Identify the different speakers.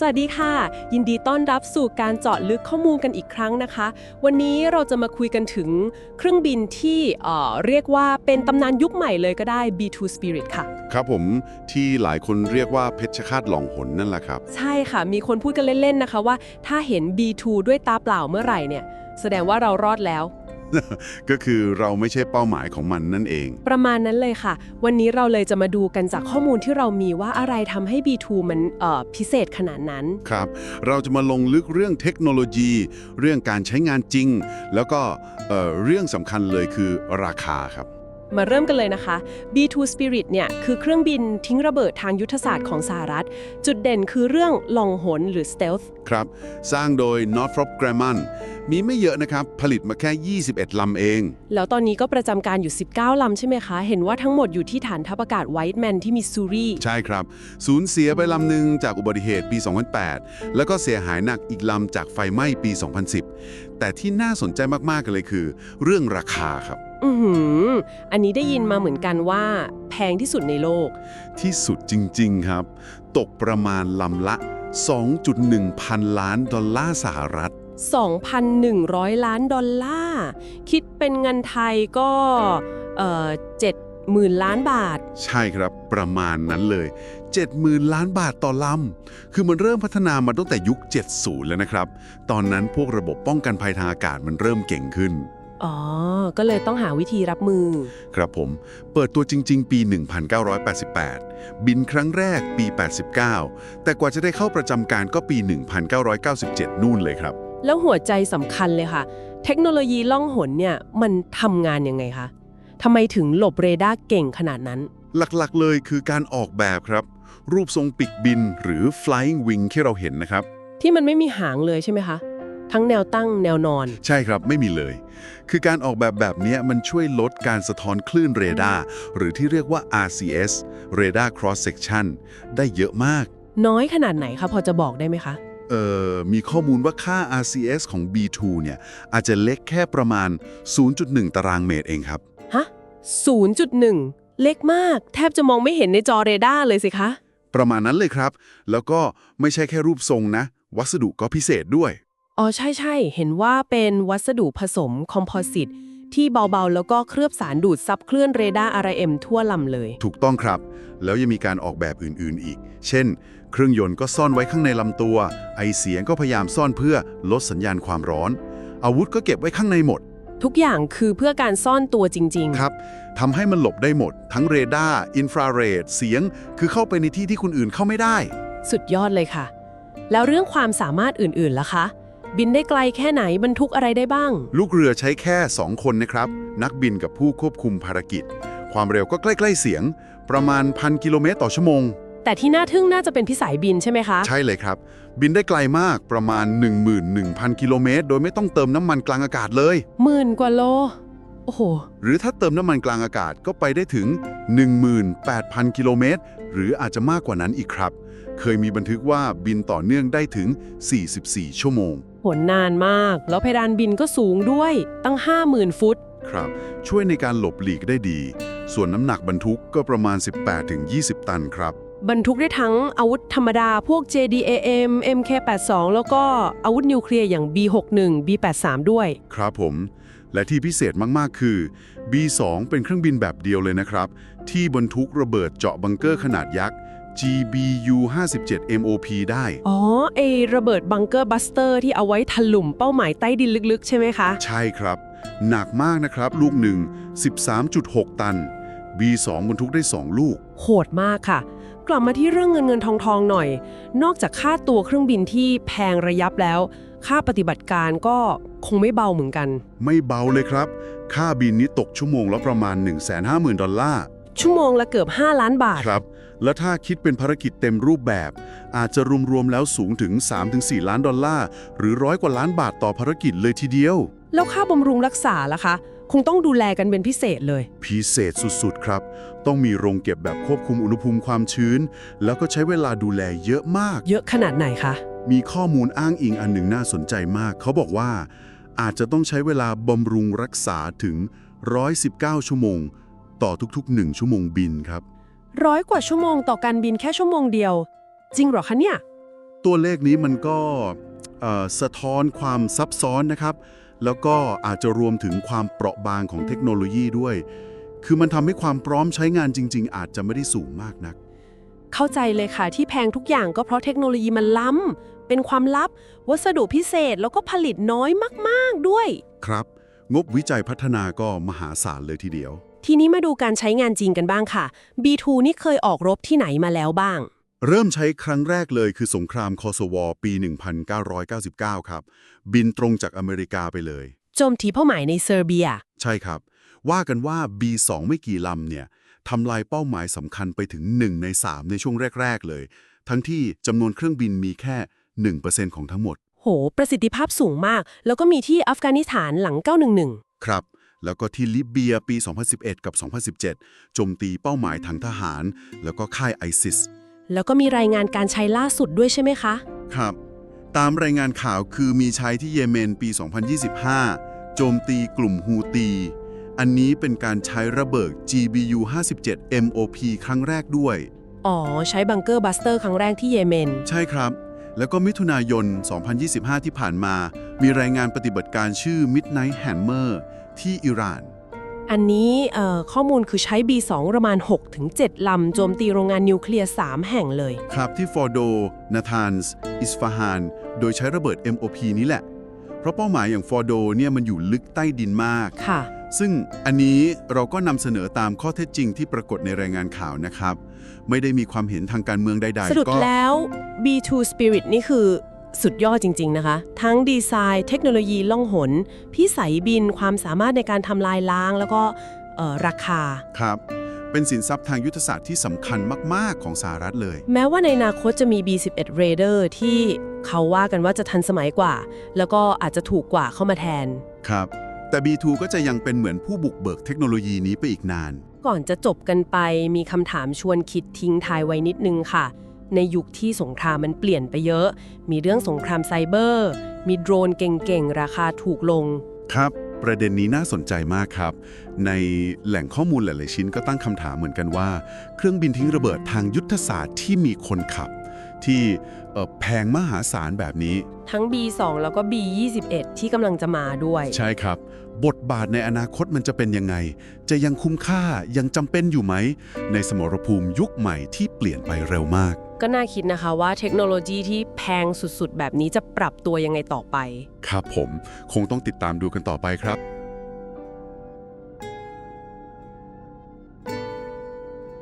Speaker 1: สวัสดีค่ะ ยินดีต้อนรับสู่การเจาะลึกข้อมูลกันอีกครั้งนะคะ วันนี้เราจะมาคุยกันถึงเครื่องบินที่เอ่อเรียกว่าเป็นตำนานยุคใหม่เลยก็ได้ B2 Spirit ค่ะ
Speaker 2: ครับผมที่หลายคนเรียกว่าเพชฌฆาตหล่องหนนั่นแหละครับ
Speaker 1: ใช่ค่ะ มีคนพูดกันเล่น ๆ นะคะว่า ถ้าเห็น B2 ด้วยตาเปล่าเมื่อไหร่เนี่ย แสดงว่าเรารอดแล้ว
Speaker 2: ก็คือเราไม่ใช่เป้าหมายของมันนั่นเอง
Speaker 1: ประมาณนั้นเลยค่ะ วันนี้เราเลยจะมาดูกันจากข้อมูลที่เรามีว่าอะไรทำให้ B2 มันเอ่อพิเศษขนาดนั้น
Speaker 2: ครับ เราจะมาลงลึกเรื่องเทคโนโลยี เรื่องการใช้งานจริง แล้วก็เอ่อเรื่องสำคัญเลยคือราคาครับ
Speaker 1: มาเริ่มกันเลยนะคะ B2 Spirit เนี่ยคือเครื่องบินทิ้งระเบิดทางยุทธศาสตร์ของสหรัฐ จุดเด่นคือเรื่องล่องหนหรือ stealth
Speaker 2: ครับ สร้างโดย Northrop Grumman มีไม่เยอะนะครับ ผลิตมาแค่ 21 ลำเอง
Speaker 1: แล้วตอนนี้ก็ประจำการอยู่ 19 ลำใช่ไหมคะ เห็นว่าทั้งหมดอยู่ที่ฐานทัพอากาศไวท์แมนที่มิสซูรี
Speaker 2: ใช่ครับ สูญเสียไปลำหนึ่งจากอุบัติเหตุปี 2008 แล้วก็เสียหายหนักอีกลำจากไฟไหม้ปี 2010 แต่ที่น่าสนใจมากๆกันเลยคือ เรื่องราคาครับ
Speaker 1: อือหือ อันนี้ได้ยินมาเหมือนกันว่า แพงที่สุดในโลก
Speaker 2: ที่สุดจริง ๆ ครับ ตกประมาณลำละ 2.1 พันล้านดอลลาร์สหรัฐ
Speaker 1: 2,100 ล้านดอลลาร์ คิดเป็นเงินไทยก็เอ่อ70,000ล้านบาท
Speaker 2: ใช่ครับประมาณนั้นเลย 70,000 ล้านบาทต่อลำ คือมันเริ่มพัฒนามาตั้งแต่ยุค 70 แล้วนะครับ ตอนนั้นพวกระบบป้องกันภัยทางอากาศมันเริ่มเก่งขึ้น
Speaker 1: อ๋อ ก็เลยต้องหาวิธีรับมือ
Speaker 2: ครับผม เปิดตัวจริง ๆ ปี 1988 บินครั้งแรกปี 89 แต่กว่าจะได้เข้าประจำการก็ปี 1997 นู่นเลยครับ
Speaker 1: แล้วหัวใจสำคัญเลยค่ะ เทคโนโลยีล่องหนเนี่ยมันทำงานยังไงคะทำไมถึงหลบเรดาร์เก่งขนาดนั้น
Speaker 2: หลักๆ เลยคือการออกแบบครับ รูปทรงปีกบินหรือ flying wing ที่เราเห็นนะครับ
Speaker 1: ที่มันไม่มีหางเลยใช่ไหมคะ ทั้งแนวตั้งแนวนอน
Speaker 2: ใช่ครับไม่มีเลย คือการออกแบบแบบเนี้ยมันช่วยลดการสะท้อนคลื่นเรดาร์หรือที่เรียกว่า RCS Radar Cross Section ได้เยอะมาก
Speaker 1: น้อยขนาดไหนคะพอจะบอกได้ไหมคะ
Speaker 2: เอ่อ มีข้อมูลว่าค่า RCS ของ B2 เนี่ยอาจจะเล็กแค่ประมาณ 0.1 ตารางเมตรเองครับ
Speaker 1: ฮะ 0.1 เล็กมาก แทบจะมองไม่เห็นในจอเรดาร์เลยสิคะ
Speaker 2: ประมาณนั้นเลยครับ แล้วก็ไม่ใช่แค่รูปทรงนะ วัสดุก็พิเศษด้วย
Speaker 1: อ๋อใช่ใช่เห็นว่าเป็นวัสดุผสมคอมโพสิตที่เบาๆ แล้วก็เคลือบสารดูดซับเคลื่อนเรดาร์ RM ทั่วลำเลย
Speaker 2: ถูกต้องครับ แล้วยังมีการออกแบบอื่นๆอีก เช่น เครื่องยนต์ก็ซ่อนไว้ข้างในลำตัว ไอเสียงก็พยายามซ่อนเพื่อลดสัญญาณความร้อน อาวุธก็เก็บไว้ข้างในหมด
Speaker 1: ทุกอย่างคือเพื่อการซ่อนตัวจริง
Speaker 2: ครับทำให้มันหลบได้หมด ทั้งเรดาร์อินฟราเรดเสียง คือเข้าไปในที่ที่คนอื่นเข้าไม่ได้
Speaker 1: ๆสุดยอดเลยค่ะ แล้วเรื่องความสามารถอื่นๆล่ะคะ บินได้ไกลแค่ไหนบรรทุกอะไรได้บ้าง
Speaker 2: ลูกเรือใช้แค่ 2 คนนะครับ นักบินกับผู้ควบคุมภารกิจ ความเร็วก็ใกล้ ๆ เสียง ประมาณพันกิโลเมตรต่อชั่วโมง
Speaker 1: แต่ที่น่าทึ่งน่าจะเป็นพิสัยบินใช่ไหมคะ
Speaker 2: ใช่เลยครับ บินได้ไกลมากประมาณ 11,000 กิโลเมตร โดยไม่ต้องเติมน้ำมันกลางอากาศเลย
Speaker 1: หมื่นกว่าโล โอ้โห
Speaker 2: หรือถ้าเติมน้ำมันกลางอากาศก็ไปได้ถึง 18,000 กิโลเมตร หรืออาจจะมากกว่านั้นอีกครับ เคยมีบันทึกว่าบินต่อเนื่องได้ถึง 44 ชั่วโมง
Speaker 1: ผลนานมาก แล้วเพดานบินก็สูงด้วยตั้ง 50,000 ฟุต
Speaker 2: ครับ ช่วยในการหลบหลีกได้ดี ส่วนน้ำหนักบรรทุกก็ประมาณ 18-20 ตันครับ
Speaker 1: บรรทุกได้ทั้งอาวุธธรรมดาพวก JDAM MK82 แล้วก็อาวุธนิวเคลียร์อย่าง B61 B83 ด้วย
Speaker 2: ครับผม และที่พิเศษมาก ๆ คือ B2 เป็นเครื่องบินแบบเดียวเลยนะครับ ที่บรรทุกระเบิดเจาะบังเกอร์ขนาดยักษ์ GBU 57 MOP ได้
Speaker 1: อ๋อไอระเบิดบังเกอร์บัสเตอร์ที่เอาไว้ถล่มเป้าหมายใต้ดินลึกๆ ใช่ไหมคะ
Speaker 2: ใช่ครับ หนักมากนะครับ ลูกหนึ่ง13.6 ตัน B2 บรรทุกได้ 2 ลูก
Speaker 1: โหดมากค่ะ กลับมาที่เรื่องเงินเงินทองทองหน่อย นอกจากค่าตัวเครื่องบินที่แพงระยับแล้ว ค่าปฏิบัติการก็คงไม่เบาเหมือนกัน
Speaker 2: ไม่เบาเลยครับ ค่าบินนี้ตกชั่วโมงละประมาณ 150,000 ดอลลาร์
Speaker 1: ชั่วโมงละเกือบ 5 ล้านบาท
Speaker 2: ครับ และถ้าคิดเป็นภารกิจเต็มรูปแบบ อาจจะรวมๆแล้วสูงถึง 3-4 ล้านดอลลาร์ หรือร้อยกว่าล้านบาทต่อภารกิจเลยทีเดียว
Speaker 1: แล้วค่าบำรุงรักษาล่ะคะ คงต้องดูแลกันเป็นพิเศษเลย
Speaker 2: พิเศษสุดๆครับ ต้องมีโรงเก็บแบบควบคุมอุณหภูมิความชื้น แล้วก็ใช้เวลาดูแลเยอะมาก
Speaker 1: เยอะขนาดไหนคะ
Speaker 2: มีข้อมูลอ้างอิงอันหนึ่งน่าสนใจมาก เขาบอกว่า อาจจะต้องใช้เวลาบำรุงรักษาถึง 119 ชั่วโมง ต่อทุกๆ 1 ชั่วโมงบินครับ
Speaker 1: ร้อยกว่าชั่วโมงต่อการบินแค่ชั่วโมงเดียว จริงเหรอคะเนี่ย
Speaker 2: ตัวเลขนี้มันก็เอ่อสะท้อนความซับซ้อนนะครับ แล้วก็อาจจะรวมถึงความเปราะบางของเทคโนโลยีด้วย คือมันทำให้ความพร้อมใช้งานจริง ๆ อาจจะไม่ได้สูงมากนัก
Speaker 1: เข้าใจเลยค่ะที่แพงทุกอย่างก็เพราะเทคโนโลยีมันล้ำ เป็นความลับ วัสดุพิเศษแล้วก็ผลิตน้อยมาก ๆด้วย
Speaker 2: ครับ งบวิจัยพัฒนาก็มหาศาลเลยทีเดียว
Speaker 1: ทีนี้มาดูการใช้งานจริงกันบ้างค่ะ B2 นี่เคยออกรบที่ไหนมาแล้วบ้าง
Speaker 2: เริ่มใช้ครั้งแรกเลยคือสงครามคอสวอปี 1999 ครับ บินตรงจากอเมริกาไปเลย
Speaker 1: โจมตีเป้าหมายในเซอร์เบีย
Speaker 2: ใช่ครับ ว่ากันว่า B2 ไม่กี่ลำเนี่ยทำลายเป้าหมายสำคัญไปถึง 1 ใน 3 ในช่วงแรก ๆ เลย ทั้งที่จำนวนเครื่องบินมีแค่ 1%ของทั้งหมด
Speaker 1: โห ประสิทธิภาพสูงมาก แล้วก็มีที่อัฟกานิสถานหลัง 911
Speaker 2: ครับ แล้วก็ที่ลิเบียปี 2011 กับ 2017 โจมตีเป้าหมายทางทหาร แล้วก็ค่ายไอซิส
Speaker 1: แล้วก็มีรายงานการใช้ล่าสุดด้วยใช่ไหมคะ
Speaker 2: ครับ ตามรายงานข่าวคือมีใช้ที่เยเมนปี 2025 โจมตีกลุ่มฮูตี อันนี้เป็นการใช้ระเบิด GBU 57 MOP ครั้งแรกด้วย
Speaker 1: อ๋อ ใช้บังเกอร์บัสเตอร์ครั้งแรกที่เยเมน
Speaker 2: ใช่ครับ แล้วก็มิถุนายน 2025 ที่ผ่านมา มีรายงานปฏิบัติการชื่อ Midnight Hammer ที่อิหร่าน
Speaker 1: อันนี้เอ่อข้อมูลคือใช้ B2 ประมาณ 6-7 ลำโจมตีโรงงานนิวเคลียร์ 3 แห่งเลย
Speaker 2: ครับที่ฟอร์โด นาธานส์ อิสฟาฮาน โดยใช้ระเบิด MOP นี้แหละ เพราะเป้าหมายอย่างฟอร์โดเนี่ยมันอยู่ลึกใต้ดินมาก
Speaker 1: ค่ะ
Speaker 2: ซึ่งอันนี้เราก็นำเสนอตามข้อเท็จจริงที่ปรากฏในรายงานข่าวนะครับ ไม่ได้มีความเห็นทางการเมืองใด
Speaker 1: สรุป
Speaker 2: ๆก็
Speaker 1: แล้ว B2 Spirit นี่คือ สุดยอดจริง ๆ นะคะ ทั้งดีไซน์ เทคโนโลยีล่องหน พิสัยบิน ความสามารถในการทำลายล้าง แล้วก็เอ่อราคา
Speaker 2: ครับ เป็นสินทรัพย์ทางยุทธศาสตร์ที่สำคัญมาก ๆ ของสหรัฐเลย
Speaker 1: แม้ว่าในอนาคตจะมี B11 Raider ที่เขาว่ากันว่าจะทันสมัยกว่า แล้วก็อาจจะถูกกว่าเข้ามาแทน
Speaker 2: ครับ แต่ B2 ก็จะยังเป็นเหมือนผู้บุกเบิกเทคโนโลยีนี้ไปอีกนาน
Speaker 1: ก่อนจะจบกันไปมีคำถามชวนคิดทิ้งทายไว้นิดนึงค่ะ ในยุคที่สงครามมันเปลี่ยนไปเยอะ มีเรื่องสงครามไซเบอร์ มีโดรนเก่งๆ ราคาถูกลง
Speaker 2: ครับ ประเด็นนี้น่าสนใจมากครับ ในแหล่งข้อมูลหลายๆชิ้นก็ตั้งคำถามเหมือนกันว่า เครื่องบินทิ้งระเบิดทางยุทธศาสตร์ที่มีคนขับ ที่เอ่อแพงมหาศาลแบบนี้
Speaker 1: ทั้ง B2 แล้วก็ B21 ที่กำลังจะมาด้วย
Speaker 2: ใช่ครับ บทบาทในอนาคตมันจะเป็นยังไง จะยังคุ้มค่ายังจำเป็นอยู่ไหม ในสมรภูมิยุคใหม่ที่เปลี่ยนไปเร็วมาก
Speaker 1: ก็น่าคิดนะคะว่าเทคโนโลยีที่แพงสุดๆ แบบนี้จะปรับตัวยังไงต่อไป
Speaker 2: ครับผม คงต้องติดตามดูกันต่อไปครับ